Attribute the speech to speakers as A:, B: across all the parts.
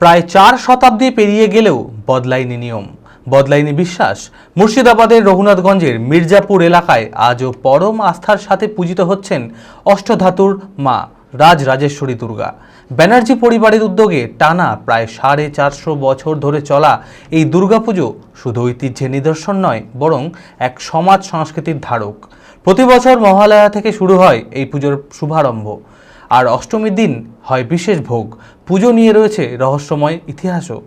A: প্রায় চার শতাব্দী পেরিয়ে গেলেও বদলায়নি নিয়ম। বদলায়নি বিশ্বাস। মুর্শিদাবাদের রঘুনাথগঞ্জের মির্জাপুর এলাকায় আজও পরম আস্থার সাথে পূজিত হচ্ছেন অষ্টধাতুর মা রাজ রাজেশ্বরী দুর্গা। ব্যানার্জি পরিবারের উদ্যোগে টানা প্রায় সাড়ে চারশো বছর ধরে চলা এই দুর্গাপুজো শুধু ঐতিহ্যের নিদর্শন নয়, বরং এক সমাজ সংস্কৃতির ধারক। প্রতি বছর মহালয়া থেকে শুরু হয় এই পুজোর শুভারম্ভ। আর অষ্টমীর দিন হয় বিশেষ ভোগ। পুজো নিয়ে রয়েছে রহস্যময় ইতিহাসও।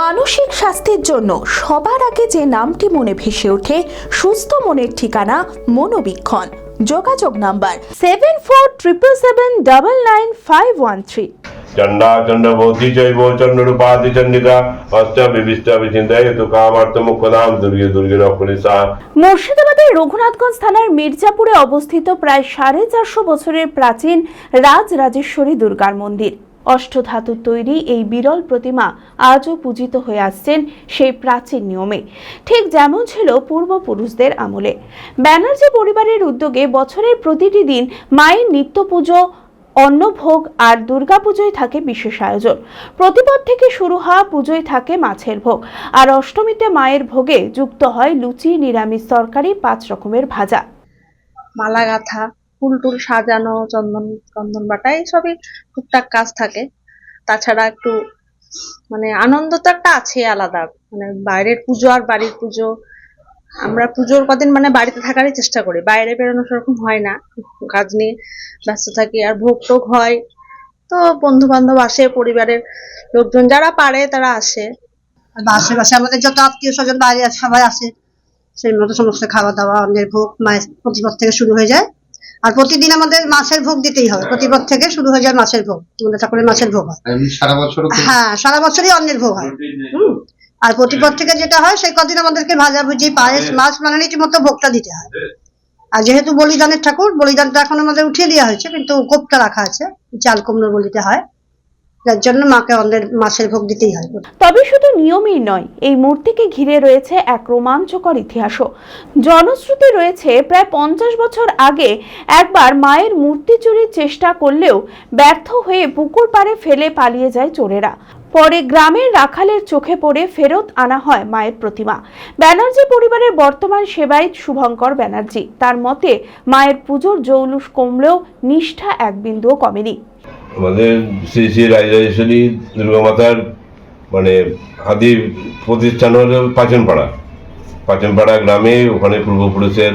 B: মানসিক স্বাস্থ্যের জন্য সবার আগে যে নামটি মনে ভেসে ওঠে, সুস্থ মনের ঠিকানা মনোবীক্ষণ। যোগাযোগ number seven four triple seven double nine five one three
C: চণ্ডা চণ্ডভূতি চৈব চণ্ডরূপাদি চণ্ডিকা অষ্ট বিবিষ্টা বিচিন্তায় তু কামার্থ মুখ্যদাম দুর্গে দুর্গে রক্ষণিসা
B: মুর্শিদাবাদের রঘুনাথগঞ্জ থানার মির্জাপুরে অবস্থিত প্রায় সাড়ে চারশো বছরের প্রাচীন রাজ দুর্গার মন্দির। অষ্টধাতুর তৈরি এই বিরল প্রতিমা আজও পূজিত হয়ে আসছেন সেই প্রাচীন নিয়মে। ঠিক যেমন ছিল পূর্বপুরুষদের আমলে। ব্যানার্জি পরিবারের উদ্যোগে বছরের প্রতিটি দিন মায়ের নিত্য পুজো অন্নভোগ আর দুর্গাপুজোয় থাকে বিশেষ আয়োজন। প্রতিপদ থেকে শুরু হওয়া পুজোয় থাকে মাছের ভোগ। আর অষ্টমীতে মায়ের ভোগে যুক্ত হয় লুচি, নিরামিষ তরকারি, পাঁচ রকমের ভাজা।
D: মালা গাঁথা ফুল টুল সাজানো, চন্দন চন্দন বাটা, এইসবই টুকটাক কাজ থাকে। তাছাড়া একটু মানে আনন্দ তো একটা আছে আলাদা। মানে বাইরের পুজো আর বাড়ির পুজো আমরা পুজোর কদিন মানে বাড়িতে থাকারই চেষ্টা করি। বাইরে বেরোনো সেরকম হয় না। কাজ নিয়ে ব্যস্ত থাকি আর ভোগ টোগ হয়। তো বন্ধু বান্ধব আসে পরিবারের লোকজন যারা পারে তারা আসে।
E: আশেপাশে আমাদের যত আত্মীয় স্বজন বাইরে আছে সবাই আসে। সেই মতো সমস্ত খাওয়া দাওয়া অন্যের ভোগ মায়ের প্রতিপদ থেকে শুরু হয়ে যায়। আর প্রতিদিন আমাদের মাছের ভোগ দিতেই হবে প্রতিপদ থেকে শুরু হয়ে যায় মাছের ভোগ। আমাদের ঠাকুরের মাছের ভোগ হয়।
F: সারা বছর
E: হ্যাঁ সারা বছরই অন্যের ভোগ হয়। হুম। আর প্রতিপদ থেকে যেটা হয় সেই কদিন আমাদেরকে ভাজা ভুজি পায়েস মাছ মানে রীতিমতো ভোগটা দিতে হয়। আর যেহেতু বলিদানের ঠাকুর বলিদানটা এখন আমাদের উঠিয়ে দেওয়া হয়েছে কিন্তু কোপটা রাখা আছে চাল কুমড়ো বলিতে হয়। যার জন্য মাকে অন্যের মাছের ভোগ দিতেই হয়।
B: তবে শুধু নিয়মই নয় এই মূর্তিকে ঘিরে রয়েছে এক রোমাঞ্চকর ইতিহাসও। জনশ্রুতি রয়েছে প্রায় পঞ্চাশ বছর আগে একবার মায়ের মূর্তি চুরির চেষ্টা করলেও ব্যর্থ হয়ে পুকুর পাড়ে ফেলে পালিয়ে যায় চোরেরা। পরে গ্রামের রাখালের চোখে পড়ে ফেরত আনা হয় মায়ের প্রতিমা। ব্যানার্জি পরিবারের বর্তমান সেবায়িত শুভঙ্কর ব্যানার্জি। তার মতে, মায়ের পুজোর জৌলুস কমলেও নিষ্ঠা এক বিন্দুও কমেনি।
C: আমাদের শ্রী শ্রী রাজরাজেশ্বরী দুর্গা মাতার মানে আদি প্রতিষ্ঠান হলো পাচনপাড়া। পাচনপাড়া গ্রামে ওখানে পূর্বপুরুষের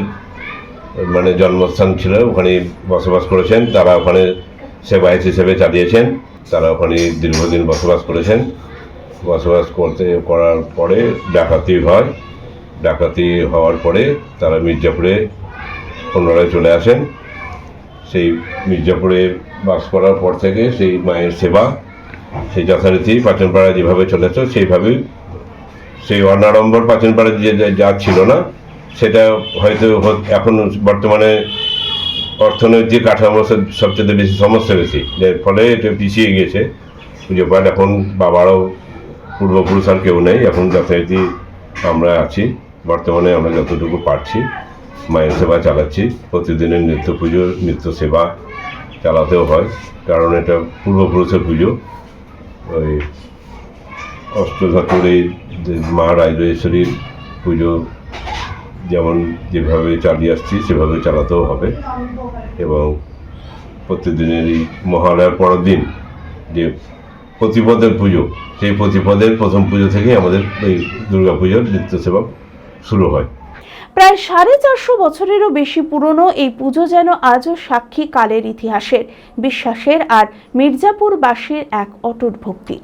C: মানে জন্মস্থান ছিল, ওখানে বসবাস করেছেন। তারা ওখানে সেবায়ত হিসেবে চালিয়েছেন। তারা ওখানে দীর্ঘদিন বসবাস করেছেন। বসবাস করতে করার পরে ডাকাতি হয়। ডাকাতি হওয়ার পরে তারা মির্জাপুরে পুনরায় চলে আসেন। সেই মির্জাপুরে বাস করার পর থেকে সেই মায়ের সেবা, সেই যথারীতি পাচনপাড়া যেভাবে চলেছে, সেইভাবেই সেই অনাড়ম্বর পাচনপাড়া যে যে- যা ছিল না, সেটা হয়তো এখন বর্তমানে অর্থনৈতিক কাঠামো সব- সবচেয়ে বেশি সমস্যা বেশি। এর ফলে এটা পিছিয়ে পুজো পাঠ এখন বাবারও পূর্বপুরুষ আর কেউ নেই, এখন যথারীতি আমরা আছি। বর্তমানে আমরা যতটুকু পারছি, মায়ের সেবা চালাচ্ছি। প্রতিদিনের নিত্য পুজো, নিত্য সেবা চালাতেও হয়, কারণ এটা পূর্বপুরুষের পুজো। ওই অষ্টধাতুর এই মা রাজরাজেশ্বরীর পুজো যেমন যেভাবে চালিয়ে আসছি, সেভাবে চালাতেও হবে। এবং প্রতিদিনের এই মহালয়ার পরের দিন যে প্রতিপদের পুজো, সেই প্রতিপদের প্রথম পুজো থেকেই আমাদের এই দুর্গা পুজোর নিত্য সেবা শুরু হয়।
B: প্রায় সাড়ে চারশো বছরেরও বেশি পুরনো এই পুজো যেন আজও সাক্ষী কালের ইতিহাসের বিশ্বাসের আর মির্জাপুরবাসীর এক অটুট ভক্তির